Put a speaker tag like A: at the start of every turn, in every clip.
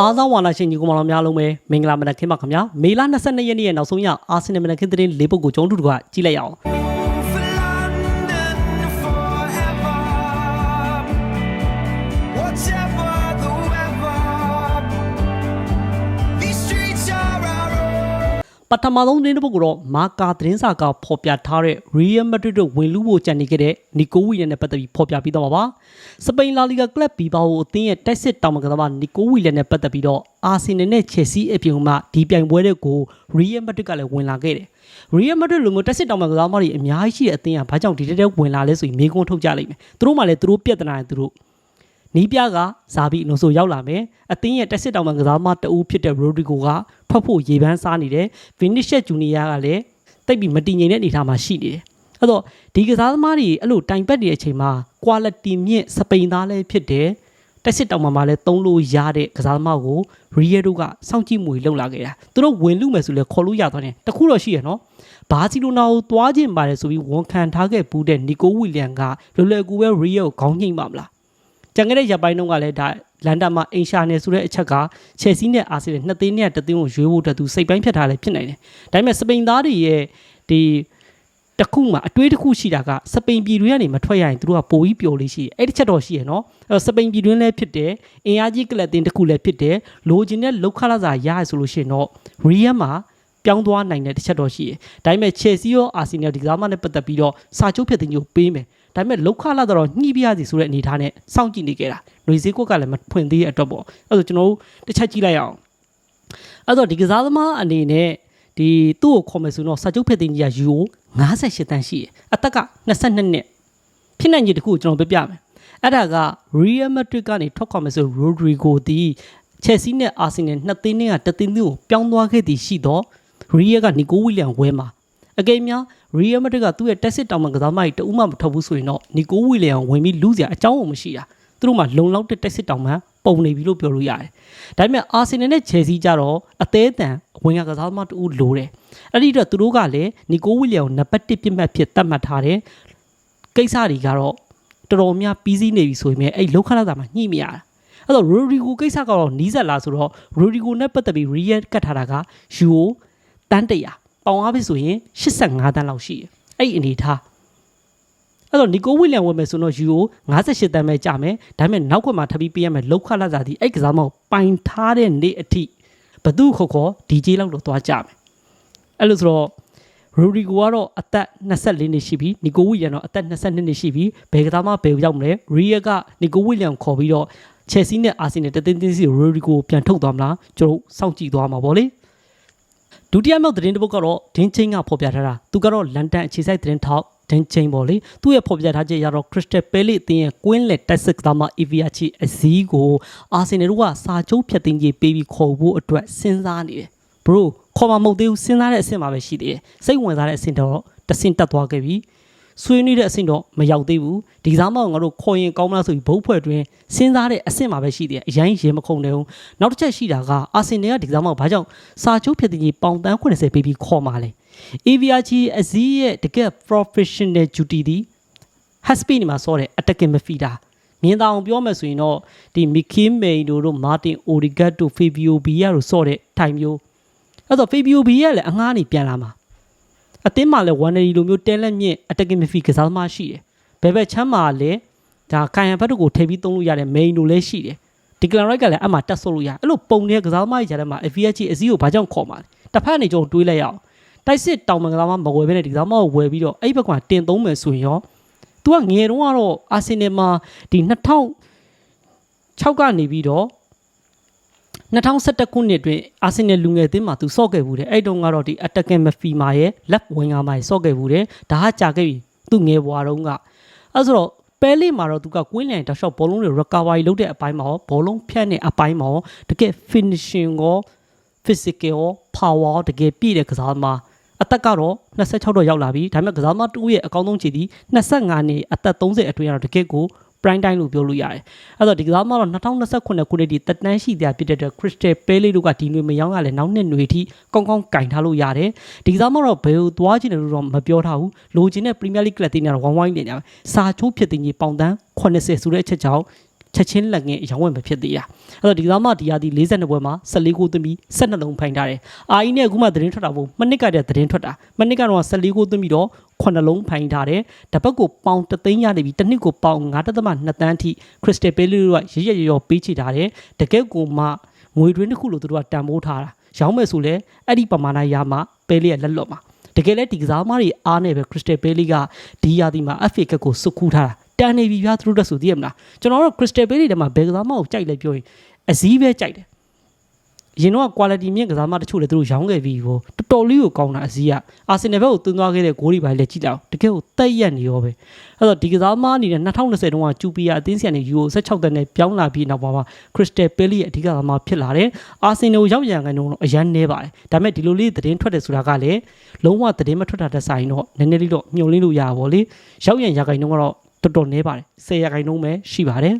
A: အားသောဝါနာရှင်ညီကောင်မတော်များလုံးပဲမင်္ဂလာမနက်ခင်းပါခင်ဗျာမေလ22ရက်နေ့ရဲ့နောက်ဆုံးရအာဆင်နယ်မနက်ခင်းသတင်းလေးပုဒ်ကိုကျွန်တော်တို့ကကြည့်လိုက်ရအောင် ပထမဆုံးသတင်းတစ်ပုဒ်ကတော့မာကာသတင်းစာကဖော်ပြထားတဲ့ Real Madrid တို့ဝင်လူဖို့ကြံနေခဲ့တဲ့နီကိုဝီလန်နဲ့ပတ်သက်ပြီးဖော်ပြပြီးတော့မှာပါစပိန်လာလီဂါကလပ်ဘီဘာကိုအသင်းရဲ့တိုက်စစ်တောင်မကစားမနီကိုဝီလန်နဲ့ပတ်သက်ပြီးတော့အာဆင်နယ်နဲ့ချယ်ဆီအပြင်မှဒီပြိုင်ပွဲတွေကို Real Madrid ကလည်းဝင်လာခဲ့တယ် Real Madrid လိုမျိုးတိုက်စစ်တောင်မကစားမတွေအများကြီးရှိတဲ့အသင်းကဘာကြောင့်ဒီတက်တက်ဝင်လာလဲဆိုရင်မေးခွန်းထုတ်ကြလိမ့်မယ်သူတို့မှလည်းသူတို့ပြဿနာတွေသူတို့ နီးပြကဇာဘီအလုံးဆိုရောက်လာမယ်အသင်းရဲ့တက်စစ်တောင်မှကစားမတအူးဖြစ်တဲ့ရိုဒရီဂိုကထွက်ဖို့ရေပန်းစားနေတယ်ဗီနစ်ရှက်ဂျူနီယာကလည်းတိတ်ပြီးမတည်ငြိမ်တဲ့အနေအထားမှာရှိနေတယ်အဲ့တော့ဒီကစားသမားတွေအဲ့လိုတိုင်ပတ်နေတဲ့အချိန်မှာ quality မြင့်စပိန်သားလည်းဖြစ်တယ်တက်စစ်တောင်မှမှာလည်းသုံးလို့ရတဲ့ကစားသမားကိုရီယယ်တို့ကစောင့်ကြည့်မှုတွေလုပ်လာခဲ့တာသူတို့ဝင်လူမယ်ဆိုလဲခေါ်လို့ရသွားတယ်တခုတော့ရှိရနော်ဘာစီလိုနာကိုသွားခြင်းပါတယ်ဆိုပြီးဝန်ခံထားခဲ့ပူးတဲ့နီကိုဝီလျံကလွယ်လွယ်ကူပဲရီယယ်ကိုခေါင်းညှိမှမလား ကြံခဲ့တဲ့ရပ်ပိုင်းတုန်းကလည်းဒါလန်ဒန်မှာအင်ရှာနယ်ဆိုတဲ့အချက်ကချယ်ဆီနဲ့အာဆင်နယ်နှစ်သိန်းနဲ့တစ်သိန်းကိုရွေးဖို့အတွက်သူစိတ်ပိုင်းဖြတ်ထားလည်းဖြစ်နိုင်တယ်။ဒါပေမဲ့စပိန်သားတွေရဲ့ဒီတစ်ခုမှအတွေးတစ်ခုရှိတာကစပိန်ပြည်တွင်းကနေမထွက်ရရင်သူတို့ကပိုပြီးပျော်လေးရှိတယ်။အဲ့ဒီချက်တော့ရှိရနော်။အဲ့တော့စပိန်ပြည်တွင်းလည်းဖြစ်တယ်။အင်အားကြီးကလပ်တင်တစ်ခုလည်းဖြစ်တယ်။လိုချင်တဲ့လောက်ခလာစာရရဆိုလို့ရှိရင်တော့ရီယမ်မှာပြောင်းသွားနိုင်တဲ့တစ်ချက်တော့ရှိတယ်။ဒါပေမဲ့ Chelsea ရော Arsenal ဒီကစားမနဲ့ပတ်သက်ပြီးတော့စာချုပ်ဖြစ်တဲ့ညို့ပေးမယ်။ ဒါပေမဲ့လောက်ခလာတော့ညှိပြရစီဆိုတဲ့အနေအထားနဲ့စောင့်ကြည့်နေကြတာ။ຫນွေစည်းကွက်ကလည်းမဖွင့်သေးတဲ့အတွက်ပေါ့။အဲ့ဒါဆိုကျွန်တော်တို့တစ်ချက်ကြည့်လိုက်အောင်။အဲ့တော့ဒီကစားသမားအနေနဲ့ဒီသူ့ကိုခေါ်မယ်ဆိုတော့စာချုပ်ဖြစ်တဲ့ကြီးကယူ58တန်းရှိတယ်။အသက်က22နှစ်ဖြစ်နိုင်ခြေတစ်ခုကိုကျွန်တော်ပြပြမယ်။အဲ့ဒါက Real Madrid ကနေထွက်ခွာမယ်ဆို Rodrigo ဒီ Chelsea နဲ့ Arsenal နှစ်သင်းနဲ့ကတစ်သင်းကိုပြောင်းသွားခဲ့သည်ရှိတော့ Real ကနီကိုဝီလျံဝဲမှာအကယ်များ Real Madrid ကသူ့ရဲ့တက်စစ်တောင်မှကစားမကြီးတဦးမှမထွက်ဘူးဆိုရင်တော့နီကိုဝီလျံဝင်ပြီးလူစရာအကြောင်းမရှိတာသူတို့မှလုံလောက်တဲ့တက်စစ်တောင်မှပုံနေပြီလို့ပြောလို့ရတယ်ဒါပေမဲ့ Arsenal နဲ့ Chelsea ကြတော့အသေးအတန်ဝင်ကကစားသမားတူလိုတယ်အဲ့ဒီတော့သူတို့ကလည်းနီကိုဝီလျံကိုနံပါတ်1ပြစ်မှတ်ဖြစ်သတ်မှတ်ထားတယ်ကိစ္စတွေကတော့တော်တော်များပြီးစီးနေပြီဆိုရင်လည်းအဲ့လောက်ခလာတာမှညှိမရတာအဲ့တော့ Rodrigo ကိစ္စကတော့နီးစက်လာဆိုတော့ Rodrigo နဲ့ပတ်သက်ပြီး Real ကတ်ထားတာက Euro တန်း100 ပေါင်အားပြီဆိုရင်85တန်းလောက်ရှိတယ်အဲ့ဒီအနေထားအဲ့တော့နီကိုဝီလျံဝယ်မယ်ဆိုတော့ Euro 58တန်းပဲကြာမယ်ဒါပေမဲ့နောက်ကွယ်မှာထပ်ပြီးပေးရမယ်လောက်ခလာတာဒီအဲ့ကစားမောက်ပိုင်ထားတဲ့နေ့အထိဘသူခေါ်ခေါ် DJ လောက်တော့သွားကြမယ်အဲ့လိုဆိုတော့ရိုဒီဂိုကတော့အသက်24နှစ်ရှိပြီနီကိုဝီလျံတော့အသက်22နှစ်ရှိပြီဘယ်ကစားမှဘယ်ရောက်မလဲရီယက်ကနီကိုဝီလျံခေါ်ပြီးတော့ချယ်ဆီနဲ့အာဆင်နယ်တသင်းသင်းစီရိုဒီဂိုပြန်ထုတ်သွားမလားကျွန်တော်စောင့်ကြည့်သွားမှာပေါ့လေ ဒုတိယမြောက်သတင်းတစ်ပုဒ်ကတော့ဒင်းချင်းကဖော်ပြထားတာသူကတော့လန်ဒန်အခြေစိုက်သတင်းထောက်ဒင်းချင်းပေါ့လေသူ့ရဲ့ဖော်ပြထားချက်ရတော့ Crystal Palace အသင်းရဲ့ကွင်းလက်တက်စစ်ကစားမ EVR ချီအစည်းကိုအာဆင်နယ်တို့ကစာချုပ်ဖြတ်သိမ်းကြီးပေးပြီးခေါ်ဖို့အတွက်စဉ်းစားနေတယ် bro ခေါ်မှာမဟုတ်သေးဘူးစဉ်းစားတဲ့အဆင့်မှာပဲရှိသေးတယ်စိတ်ဝင်စားတဲ့အဆင့်တော့တဆင့်တက်သွားခဲ့ပြီ ဆွေးနွေးတဲ့အဆင့်တော့မရောက်သေးဘူးဒီစားမောင်ငါတို့ခေါ်ရင်ကောင်းမလားဆိုပြီးဘုတ်ဖွဲ့တွင်စဉ်းစားတဲ့အဆင့်မှာပဲရှိသေးတယ်အရင်ရေမခုန်နေဘူးနောက်တစ်ချက်ရှိတာကအာဆင်နယ်ကဒီစားမောင်ဘာကြောင့်စာချုပ်ဖြစ်တဲ့ကြီးပေါင်တန်း80ပေးပြီးခေါ်มาလဲ AVRG အစည်းရဲ့တကယ် professional duty ဒီ has been မှာစောတဲ့ attacking midfielder မြင်သာအောင်ပြောမယ်ဆိုရင်တော့ဒီမီကင်းမေဒိုတို့မာတင်အိုရီဂတ်တို့ဖေဘီယိုဘီယာတို့စောတဲ့ထိုင်မျိုးအဲ့တော့ဖေဘီယိုဘီယာလည်းအငှားနေပြန်လာမှာ အသင်းမှာလည်းဝမ်နရီလိုမျိုးတဲလက်မြင့် attacking midfield ကစားသမားရှိတယ်ဘယ်ဘက်ချမ်းမှာလည်းဒါကန်ရန်ဘတ်တို့ကိုထည့်ပြီးသုံးလို့ရတဲ့ main တို့လည်းရှိတယ်ဒီကလန်ရိုက်ကလည်းအမှတက်ဆုပ်လို့ရအဲ့လိုပုံနေတဲ့ကစားသမားကြီးကြားထဲမှာ FVH အစည်းကိုဘာကြောင့်ခေါ်မှာလဲတစ်ဖက်နေကြုံတွေးလိုက်ရအောင်တိုက်စစ်တောင်မန်ကစားသမားမဝယ်ဘဲနဲ့ဒီကစားသမားကိုဝယ်ပြီးတော့အဲ့ဘက်ကတင်သုံးမယ်ဆိုရင်ရော तू ကငယ်တုန်းကတော့အာဆင်နယ်မှာဒီ2006ကနေပြီးတော့ 2011ခုနှစ်တွင်အာဆင်နယ်လူငယ်အသင်းမှာသူစော့ခဲ့ဘူးတယ်အဲ့တုန်းကတော့ဒီ attacking midfielder ရဲ့ left winger မှာစော့ခဲ့ဘူးတယ်ဒါကကြာခဲ့ပြီသူငယ်ဘွားတုန်းကအဲ့ဆိုတော့ပဲလေးမှာတော့သူကကွင်းလန်တောက်လျှောက်ဘောလုံးတွေ recovery လုပ်တဲ့အပိုင်းမှာရောဘောလုံးဖြတ်နေအပိုင်းမှာရောတကယ် finishing ရော physical ရော power ရောတကယ်ပြည့်တဲ့ကစားသမားအသက်ကတော့26တော့ရောက်လာပြီဒါပေမဲ့ကစားသမားတူရဲ့အကောင်းဆုံးခြေသည်25နှစ်အသက်30အတွင်းကတော့တကယ်ကို prime time လို့ပြောလို့ရတယ်အဲ့တော့ဒီကစားမှာတော့2029ခုနှစ်ဒီတက်တန်းရှိသေးတာဖြစ်တဲ့အတွက် Crystal Palace တို့ကဒီနွေမရောက်ရလဲနောက်နှစ်နွေထိကောင်းကောင်းကင်ထားလို့ရတယ်ဒီကစားမှာတော့ဘယ်လိုသွားချင်တယ်လို့တော့မပြောထားဘူးလိုချင်တဲ့ Premier League ကလပ်တွေနဲ့တော့ဝိုင်းဝိုင်းနေကြပါစာချိုးဖြစ်တင်ကြီးပေါင်တန်း80ဆိုတဲ့အချက်ကြောင့် ချက်ချင်းလက်ငင်းရောင်းဝယ်မဖြစ်သေးတာအဲ့တော့ဒီကစားမဒီယာဒီ42ပွဲမှာ14ဂိုးသွင်းပြီး12လုံးဖိုင်ထားတယ်အာအီနဲ့အခုမှသတင်းထွက်တာပေါ့မနစ်ကတည်းကသတင်းထွက်တာမနစ်ကတော့14ဂိုးသွင်းပြီးတော့9လုံးဖိုင်ထားတယ်တပတ်ကိုပေါင်3သိန်းရနေပြီတစ်နှစ်ကိုပေါင်9.2တန်းအထိခရစ္စတယ်ပဲလီတို့ကရရရရောပေးချထားတယ်တကယ်ကိုမှငွေတွင်းတစ်ခုလို့သူတို့ကတန်ဖိုးထားတာရောင်းမယ်ဆိုလဲအဲ့ဒီပမာဏရမှပဲလီရဲ့လက်လွတ်မှာတကယ်လဲဒီကစားသမားတွေအားနေပဲခရစ္စတယ်ပဲလီကဒီယာဒီမှာ FA ကပ်ကိုစုခူးထားတာ တန်နေပြီပြသူတို့တက်ဆိုသိရမလားကျွန်တော်တို့ခရစ္စတယ်ပဲလီထဲမှာဘယ်ကစားသမားကိုကြိုက်လဲပြောရင်အစည်းပဲကြိုက်တယ်အရင်တော့ quality မြင့်ကစားသမားတချို့လည်းသူတို့ရောင်းခဲ့ပြီးဟိုတော်တော်လေးကိုကောင်းတာအစည်းကအာဆင်နယ်ဘက်ကိုသွင်းသွားခဲ့တဲ့ဂိုးတွေပါလေကြည့်လိုက်အောင်တကယ်ကိုတက်ရက်နေရောပဲအဲ့တော့ဒီကစားသမားအနေနဲ့2020တုန်းကကျူပီယာအသင်းစီကနေယူရို16တန်းနဲ့ပြောင်းလာပြီးနောက်ပိုင်းမှာခရစ္စတယ်ပဲလီရဲ့အဓိကသမားဖြစ်လာတယ်အာဆင်နယ်ကိုရောက်ရန်ကတော့အရန်နေပါတယ်ဒါပေမဲ့ဒီလိုလေးသတင်းထွက်တယ်ဆိုတာကလည်းလုံးဝသတင်းမထွက်တာတဲ့ဆိုင်တော့နည်းနည်းလေးတော့ညှို့လင်းလို့ရပါဗောလေရောက်ရန်ရခိုင်နှုန်းကတော့ တော်တော်နေပါတယ်10ရာခိုင်နှုန်းပဲရှိပါတယ်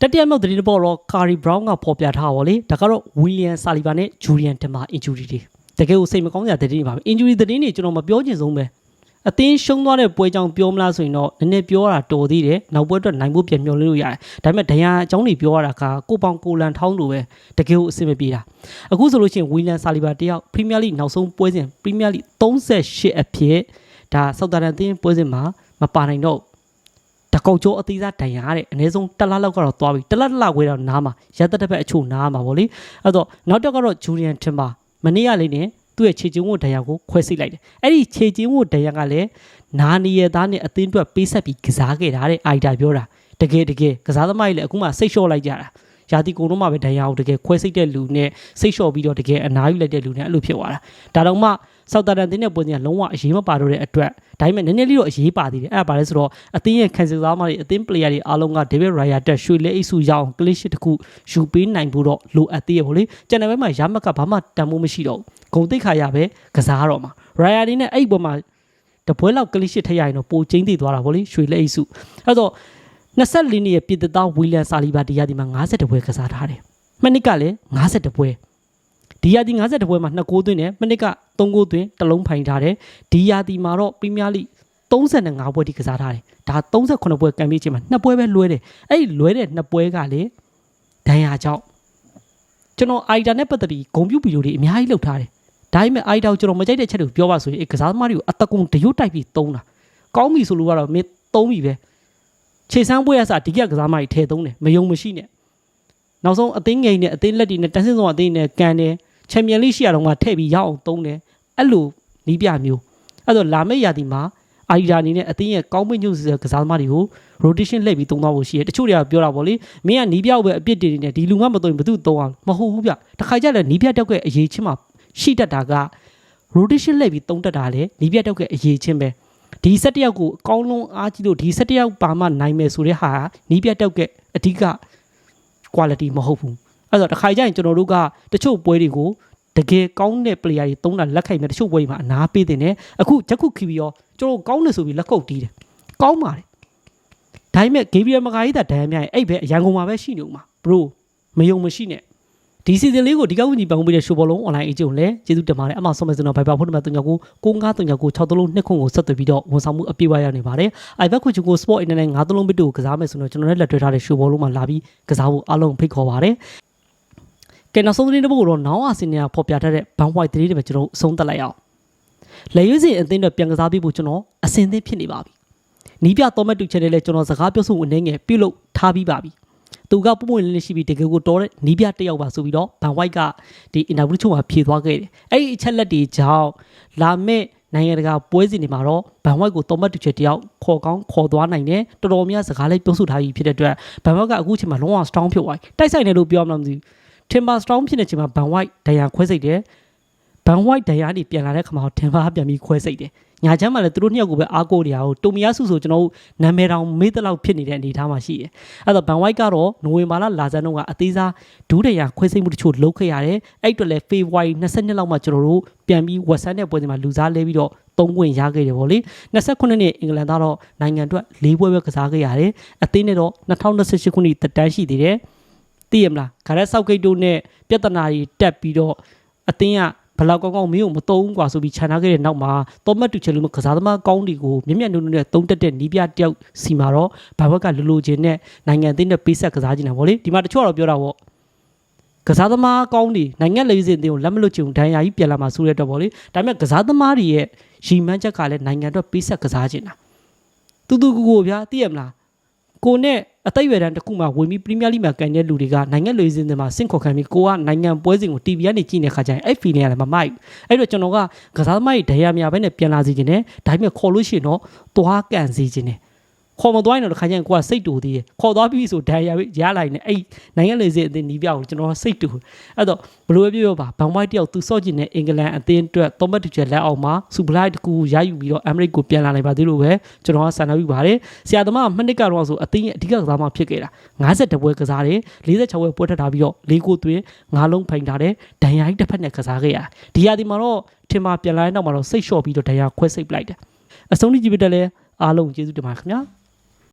A: တတိယမြောက်သတင်းတစ်ပေါ်တော့ကာရီဘရောင်းကဖော်ပြထားပါလေဒါကတော့ဝီလီယံဆာလီဗာနဲ့ဂျူလီယန်တင်မာအင်ဂျူရီတွေတကယ်ကိုစိတ်မကောင်းစရာသတင်းတွေပါပဲအင်ဂျူရီသတင်းတွေကျွန်တော်မပြောချင်ဆုံးပဲအသင်းရှုံးသွားတဲ့ပွဲကြောင့်ပြောမလားဆိုရင်တော့နည်းနည်းပြောတာတော်သေးတယ်နောက်ပွဲအတွက်နိုင်ဖို့ပြန်မျှော်လင့်လို့ရတယ်ဒါပေမဲ့ဒရန်အကြောင်းတွေပြောရတာကကိုပေါင်ကိုလန်ထောင်းလိုပဲတကယ်ကိုအဆင်မပြေတာအခုဆိုလို့ရှိရင်ဝီလန်ဆာလီဗာတယောက်ပရီးမီးယားလိနောက်ဆုံးပွဲစဉ်ပရီးမီးယားလိ38အဖြစ် ဒါဆောက်တာရန်အသင်းပွဲစဉ်မှာမပါနိုင်တော့တကောက်ကျော်အသေးစားဒဏ်ရာတဲ့အနည်းဆုံးတစ်လလောက်ကတော့သွားပြီတစ်လတစ်လခွဲတော့နားမှာရက်သက်တစ်ဖက်အချို့နားမှာဗောလေအဲ့တော့နောက်တော့ကတော့ဂျူလီယန်တင်ပါမနေ့ကလေးနဲ့သူ့ရဲ့ခြေကျင်းဝတ်ဒဏ်ရာကိုခွဲစိတ်လိုက်တယ်အဲ့ဒီခြေကျင်းဝတ်ဒဏ်ရာကလည်းနာနီရသားနဲ့အသင်းအတွက်ပေးဆက်ပြီးကစားခဲ့တာတဲ့အိုက်တာပြောတာတကယ်တကယ်ကစားသမားကြီးလည်းအခုမှစိတ်လျှော့လိုက်ကြတာရာသီကုန်တော့မှပဲဒဏ်ရာကိုတကယ်ခွဲစိတ်တဲ့လူနဲ့စိတ်လျှော့ပြီးတော့တကယ်အနားယူလိုက်တဲ့လူနဲ့အဲ့လိုဖြစ်သွားတာဒါတော့မှ ဆောက်တာတန်တင်းတဲ့ပုံစံကလုံးဝအရေးမပါတော့တဲ့အတွက်ဒါပေမဲ့နည်းနည်းလေးတော့အရေးပါသေးတယ်အဲ့ဒါပါလဲဆိုတော့အသင်းရဲ့ခံစားသမားတွေအသင်း player တွေအားလုံးက David Raya တက်ရွှေလဲအိတ်စုရအောင် clean sheet တစ်ခုယူပေးနိုင်ဖို့တော့လိုအပ်သေးရပါလေကျန်တဲ့ဘက်မှာရမက်ကဘာမှတန်ဖိုးမရှိတော့ဘူးဂုံတိတ်ခါရပဲကစားတော့မှာ Raya ဒီနဲ့အဲ့ဒီပေါ်မှာတပွဲလောက် clean sheet ထည့်ရရင်တော့ပိုကျင်းသိသွားတာဗောလေရွှေလဲအိတ်စုအဲ့တော့24နှစ်ရဲ့ပြည်သက်သားဝီလန်ဆာလီဘာဒီယာဒီမှာ50ပွဲကစားထားတယ်မနစ်ကလည်း50ပွဲ ဒီယာဒီ50ပွဲမှာ2ဂိုးသွင်းတယ်မနစ်က3ဂိုးသွင်းတစ်လုံးဖိုင်ထားတယ်ဒီယာဒီမှာတော့ပရီးမီးယားလိ35ပွဲတိကစားထားတယ်ဒါ38ပွဲကံပြီးချင်းမှာ2ပွဲပဲလွဲတယ်အဲ့ဒီလွဲတဲ့2ပွဲကလေဒဏ်ရာကြောင့်ကျွန်တော်အိုက်တာနဲ့ပတ်သက်ပြီးဂုံပြူဗီဒီယိုတွေအများကြီးလုပ်ထားတယ်ဒါပေမဲ့အိုက်တာကိုကျွန်တော်မကြိုက်တဲ့ချက်တွေကိုပြောပါဆိုရင်အဲကစားသမားတွေကိုအတကုံတရွတ်တိုက်ပြီးသုံးတာကောင်းပြီဆိုလို့ကတော့မင်းသုံးပြီပဲခြေစမ်းပွဲရစားဒီကကစားသမားတွေထဲသုံးတယ်မယုံမရှိနဲ့နောက်ဆုံးအသင်းငိန်နဲ့အသင်းလက်တွေနဲ့တန်းစင်းဆုံးအသင်းနဲ့ကန်တယ် ချန်ပီယံလိရှိရတော့မှထည့်ပြီးရအောင်သုံးတယ်အဲ့လိုနီးပြမျိုးအဲ့တော့လာမယ့်ရာသီမှာအာရီဒါအနေနဲ့အသင်းရဲ့ကောင်းမွန်ညွတ်စကစားသမားတွေကို rotation လှည့်ပြီးသုံးသွားဖို့ရှိတယ်တချို့တွေကပြောတာပေါ့လေမင်းကနီးပြပဲအပြစ်တင်နေတယ်ဒီလူမှမသုံးရင်ဘယ်သူသုံးအောင်မဟုတ်ဘူးဗျတခါကြလဲနီးပြတောက်ရဲ့အရေးချင်းမှာရှိတတ်တာက rotation လှည့်ပြီးသုံးတတ်တာလေနီးပြတောက်ရဲ့အရေးချင်းပဲဒီဆက်တယောက်ကိုအကောင်းလုံးအားကြီးလို့ဒီဆက်တယောက်ပါမှနိုင်မယ်ဆိုတဲ့ဟာနီးပြတောက်ရဲ့အဓိက quality မဟုတ်ဘူး အဲ့တော့တခါကြရင်ကျွန်တော်တို့ကတချို့ပွဲတွေကိုတကယ်ကောင်းတဲ့ player တွေသုံးတာလက်ခိုက်မဲ့တချို့ပွဲတွေမှာအနာပေးတင်တယ်အခုဂျက်ခုခီဗီရောကျွန်တော်ကောင်းတယ်ဆိုပြီးလက်ကုပ်တီးတယ်ကောင်းပါတယ်ဒါပေမဲ့ဂေဘရီယယ်မကာကြီးတာဒဏ်ရာများရင်အဲ့ဘဲအရန်ကုန်မှာပဲရှိနေဦးမှာ bro မယုံမရှိနဲ့ဒီစီဇန်လေးကိုဒီကောက်ဝင်ကြီးပန်ပေးတဲ့ရှိုးဘောလုံး online အကျုံလဲကျေးဇူးတင်ပါတယ်အမှဆုံးမဲ့စတော့ဘိုင်ပါဖို့တမန်39ကို9539 63နှစ်ခွန်းကိုဆက်သွယ်ပြီးတော့ဝန်ဆောင်မှုအပြည့်အဝရနေပါတယ်အိုင်ဘက်ခွချူကို sport internet 93ဘစ်တို့ကိုကစားမယ်ဆိုတော့ကျွန်တော်လည်းလက်တွဲထားတဲ့ရှိုးဘောလုံးမှာလာပြီးကစားဖို့အားလုံးဖိတ်ခေါ်ပါတယ် ကဲနောက်ဆုံးသတင်းတစ်ပုဒ်တော့နောင်အာစင်နီယာဖော်ပြထားတဲ့ဘန်ဝိုက်သတင်းတွေပဲကျွန်တော်အဆုံးသတ်လိုက်အောင်လေရွေးစင်အသင်းတွေပြန်ကစားပြီးဖို့ကျွန်တော်အစင်သင်းဖြစ်နေပါပြီနီးပြတော်မတ်တူချက်တွေလည်းကျွန်တော်စကားပြောဆိုအနေငယ်ပြုတ်လို့ထားပြီးပါပြီသူကပုံပွင့်လင်းလင်းရှိပြီးတကယ်ကိုတော်တဲ့နီးပြတစ်ယောက်ပါဆိုပြီးတော့ဘန်ဝိုက်ကဒီအင်တာဗျူးချုံမှာဖြေသွားခဲ့တယ်အဲ့ဒီအချက်လက်တွေကြောင့်လာမဲ့နိုင်ငံတကာပွဲစဉ်တွေမှာတော့ဘန်ဝိုက်ကိုတော်မတ်တူချက်တယောက်ခေါ်ကောင်းခေါ်သွားနိုင်တယ်တော်တော်များစကားလေးပြောဆိုထားပြီးဖြစ်တဲ့အတွက်ဘန်ဝိုက်ကအခုချိန်မှာလုံးဝ strong ဖြစ်သွားပြီတိုက်ဆိုင်တယ်လို့ပြောမှမသိဘူး timber strong ဖြစ်နေချိန်မှာ ban white ဒဏ်ရာခွဲစိတ်တယ် ban white ဒဏ်ရာနေပြန်လာတဲ့ခါမှာ timber ပြန်ပြီးခွဲစိတ်တယ်ညာချမ်းမှာလည်းသူတို့နှစ်ယောက်ကိုပဲအားကိုးနေရအောင်တိုမီယာစုဆိုကျွန်တော်တို့နာမည်တောင်မေးတဲ့လောက်ဖြစ်နေတဲ့အနေအထားမှာရှိတယ်အဲ့တော့ ban white ကတော့နိုဝင်ဘာလလာဇန်တော့ကအသေးစားဒူးဒဏ်ရာခွဲစိတ်မှုတချို့လုပ်ခဲ့ရတယ်အဲ့အတွက်လည်း February 22လောက်မှာကျွန်တော်တို့ပြန်ပြီး Western တဲ့ပွဲစဉ်မှာလူစားလဲပြီးတော့သုံးခွင့်ရခဲ့တယ်ဗောလေ29နှစ်အင်္ဂလန်သားတော့နိုင်ငံအတွက်၄ပွဲပဲကစားခဲ့ရတယ်အသင်းနဲ့တော့2028ခုနှစ်တက်တန်းရှိသေးတယ် သိရမလားဂါရက်ဆောက်ဂိတ်တို့နဲ့ပြဿနာတွေတက်ပြီးတော့အတင်းကဘ ဘလောက်ကောင်းကောင်းမင်းကိုမတုံးဘူးกว่าဆိုပြီးခြံထားခဲ့တဲ့နောက်မှာတော်မတ်တူချယ်လူမကစားသမားကောင်းတွေကိုမြက်မြက်နုံနုံနဲ့တုံးတက်တဲ့နီးပြတယောက်စီမှာတော့ဘာဘက်ကလူလူချင်းနဲ့နိုင်ငံအသင်းနဲ့ပေးဆက်ကစားနေတာဗောလေဒီမှာတချို့ကတော့ပြောတာဗောကစားသမားကောင်းတွေနိုင်ငံလေစင်အသင်းကိုလက်မလွတ်ချင်ဒဏ်ရာကြီးပြန်လာမှာဆိုတဲ့တော့ဗောလေဒါပေမဲ့ကစားသမားတွေရဲ့ရီမန်းချက်ကလည်းနိုင်ငံအတွက်ပေးဆက်ကစားချင်တာတူတူကိုကိုဗျာသိရမလား ကိုနဲ့အသိအရွယ်တန်းတစ်ခုမှဝင်ပြီးပရီးမီးယားလိမှာကန်တဲ့လူတွေကနိုင်ငံလေစင်တွေမှာစင့်ခေါ်ခံပြီးကိုကနိုင်ငံပွဲစဉ်ကို TV ကနေကြည့်နေတဲ့ခါကျရင်အဲ့ feeling ကလည်းမမိုက်ဘူးအဲ့တော့ကျွန်တော်ကကစားသမားတွေဒဏ်ရာများပဲနဲ့ပြန်လာစီခြင်းနဲ့ဒါပေမဲ့ခေါ်လို့ရှိရင်တော့သွားကန်စီခြင်းနဲ့ ခေါ်မသွားရင်တော့တစ်ခါကျရင်ကိုကစိတ်တူသေးတယ်ခေါ်သွားပြီဆိုဒဏ်ရာရလိုက်နေအဲ့နိုင်ငံလေစင်အသင်းနီးပြကိုကျွန်တော်ကစိတ်တူအဲ့တော့ဘလိုပဲပြောပြောပါဘန်ဝိုက်တယောက်သူစော့ကျင်တဲ့အင်္ဂလန်အသင်းအတွက်သုံးဘတ်တူချက်လက်အောက်မှာစူပလိုက်တစ်ခုရယူပြီးတော့အမေရိကကိုပြန်လာနိုင်ပါသေးလို့ပဲကျွန်တော်ကဆန္ဒပြုပါတယ်ဆရာသမားကမနစ်ကတော့ဆိုအသင်းရဲ့အဓိကကစားမဖြစ်ခဲ့တာ50ပွဲကစားတယ်46ပွဲပွဲထပ်ထားပြီးတော့၄ကိုသွင်း၅လုံးဖိန်ထားတယ်ဒဏ်ရာကြီးတစ်ဖက်နဲ့ကစားခဲ့ရဒီရာဒီမှာတော့ထင်မှာပြန်လာတဲ့နောက်မှာတော့စိတ်လျှော့ပြီးတော့ဒဏ်ရာခွဲစိတ်ပလိုက်တယ်အဆုံးထိကြည့်ပြတဲ့လဲအားလုံးကျေးဇူးတင်ပါတယ်ခင်ဗျာ